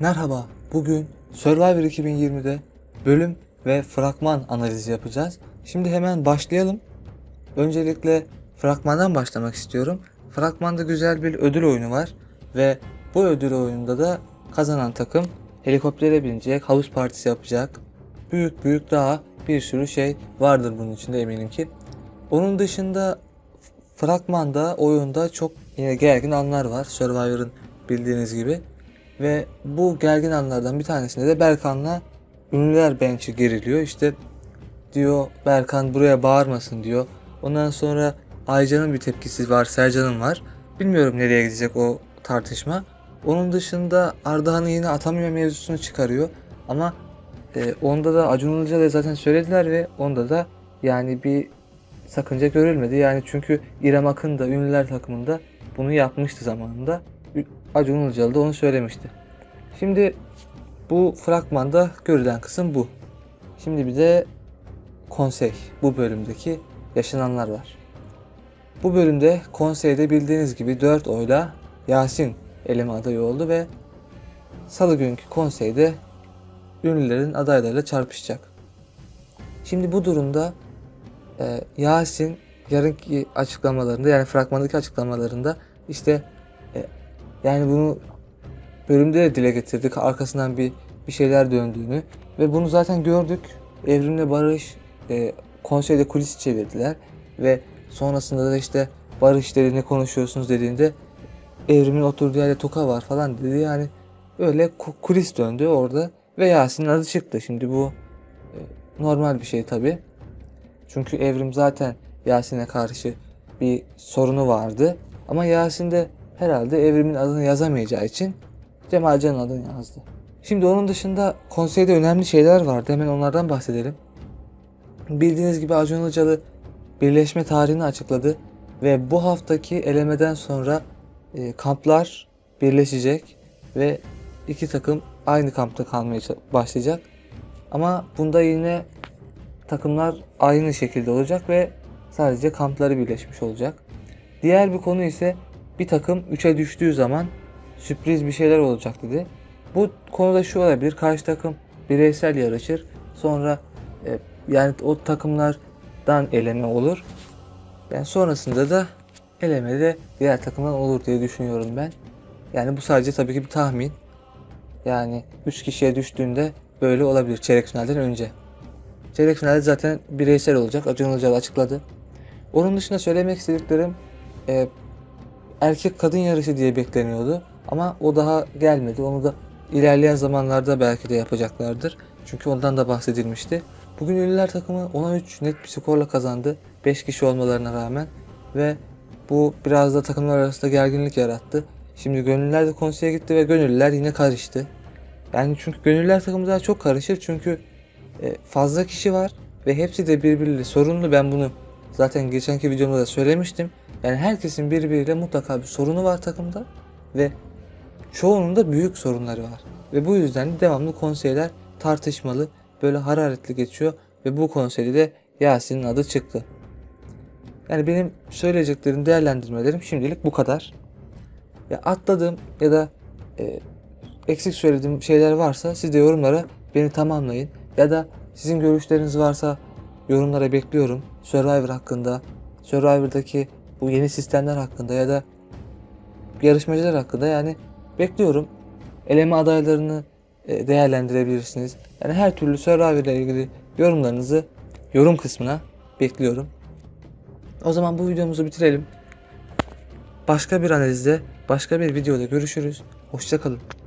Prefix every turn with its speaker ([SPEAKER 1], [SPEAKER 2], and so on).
[SPEAKER 1] Merhaba, bugün Survivor 2020'de bölüm ve fragman analizi yapacağız. Şimdi hemen başlayalım. Öncelikle fragmandan başlamak istiyorum. Fragmanda güzel bir ödül oyunu var ve bu ödül oyununda da kazanan takım helikoptere binecek, havuz partisi yapacak. Büyük büyük daha bir sürü şey vardır bunun içinde eminim ki. Onun dışında fragmanda, oyunda çok yine gergin anlar var. Survivor'ın bildiğiniz gibi. Ve bu gergin anlardan bir tanesinde de Berkan'la ünlüler bench'i geriliyor. İşte diyor Berkan buraya bağırmasın diyor. Ondan sonra Aycan'ın bir tepkisi var, Sercan'ın var. Bilmiyorum nereye gidecek o tartışma. Onun dışında Ardahan'ı yine atamıyor mevzusunu çıkarıyor. Ama e, onda da Acun Ilıcalı'ya zaten söylediler ve onda da yani bir sakınca görülmedi. Yani çünkü İrem Akın da ünlüler takımında bunu yapmıştı zamanında. Acun Ilıcalı da onu söylemişti. Şimdi bu fragmanda görülen kısım bu. Şimdi bir de konsey bu bölümdeki yaşananlar var. Bu bölümde konseyde bildiğiniz gibi 4 oyla Yasin eleme adayı oldu ve salı günkü konseyde ünlülerin adaylarıyla çarpışacak. Şimdi bu durumda e, Yasin yarınki açıklamalarında yani fragmandaki açıklamalarında işte e, yani bunu bölümde de dile getirdik arkasından bir bir şeyler döndüğünü ve bunu zaten gördük. Evrimle Barış e, konseyde kulis çevirdiler ve sonrasında da işte Barış dedi ne konuşuyorsunuz dediğinde Evrim'in oturduğu yerde toka var falan dedi yani öyle ku- kulis döndü orada ve Yasin'in adı çıktı. Şimdi bu e, normal bir şey tabi. Çünkü Evrim zaten Yasin'e karşı bir sorunu vardı. Ama Yasin de herhalde Evrim'in adını yazamayacağı için Cemalcan'ın adını yazdı. Şimdi onun dışında konseyde önemli şeyler vardı. Hemen onlardan bahsedelim. Bildiğiniz gibi Acun Ilıcalı birleşme tarihini açıkladı ve bu haftaki elemeden sonra e, kamplar birleşecek ve iki takım aynı kampta kalmaya başlayacak. Ama bunda yine takımlar aynı şekilde olacak ve sadece kampları birleşmiş olacak. Diğer bir konu ise bir takım 3'e düştüğü zaman sürpriz bir şeyler olacak dedi. Bu konuda şu olabilir. Karşı takım bireysel yarışır. Sonra e, yani o takımlardan eleme olur. Yani sonrasında da elemede diğer takımdan olur diye düşünüyorum ben. Yani bu sadece tabii ki bir tahmin. Yani 3 kişiye düştüğünde böyle olabilir çeyrek finalden önce. Çeyrek finalde zaten bireysel olacak. Acun Ilıcalı açıkladı. Onun dışında söylemek istediklerim e, erkek kadın yarışı diye bekleniyordu. Ama o daha gelmedi. Onu da ilerleyen zamanlarda belki de yapacaklardır. Çünkü ondan da bahsedilmişti. Bugün ünlüler takımı 10'a 3 net bir skorla kazandı. 5 kişi olmalarına rağmen. Ve bu biraz da takımlar arasında gerginlik yarattı. Şimdi gönüllüler de konseye gitti ve gönüllüler yine karıştı. Yani çünkü gönüllüler takımı daha çok karışır. Çünkü e, fazla kişi var ve hepsi de birbiriyle sorunlu. Ben bunu zaten geçenki videomda da söylemiştim. Yani herkesin birbiriyle mutlaka bir sorunu var takımda ve çoğunun da büyük sorunları var. Ve bu yüzden de devamlı konseyler tartışmalı, böyle hararetli geçiyor ve bu konseyde de Yasin'in adı çıktı. Yani benim söyleyeceklerim, değerlendirmelerim şimdilik bu kadar. Ya atladığım ya da e, eksik söylediğim şeyler varsa siz de yorumlara beni tamamlayın. Ya da sizin görüşleriniz varsa yorumlara bekliyorum. Survivor hakkında, Survivor'daki bu yeni sistemler hakkında ya da yarışmacılar hakkında yani bekliyorum. Eleme adaylarını e, değerlendirebilirsiniz. Yani her türlü Survivor ile ilgili yorumlarınızı yorum kısmına bekliyorum. O zaman bu videomuzu bitirelim. Başka bir analizde, başka bir videoda görüşürüz. Hoşçakalın.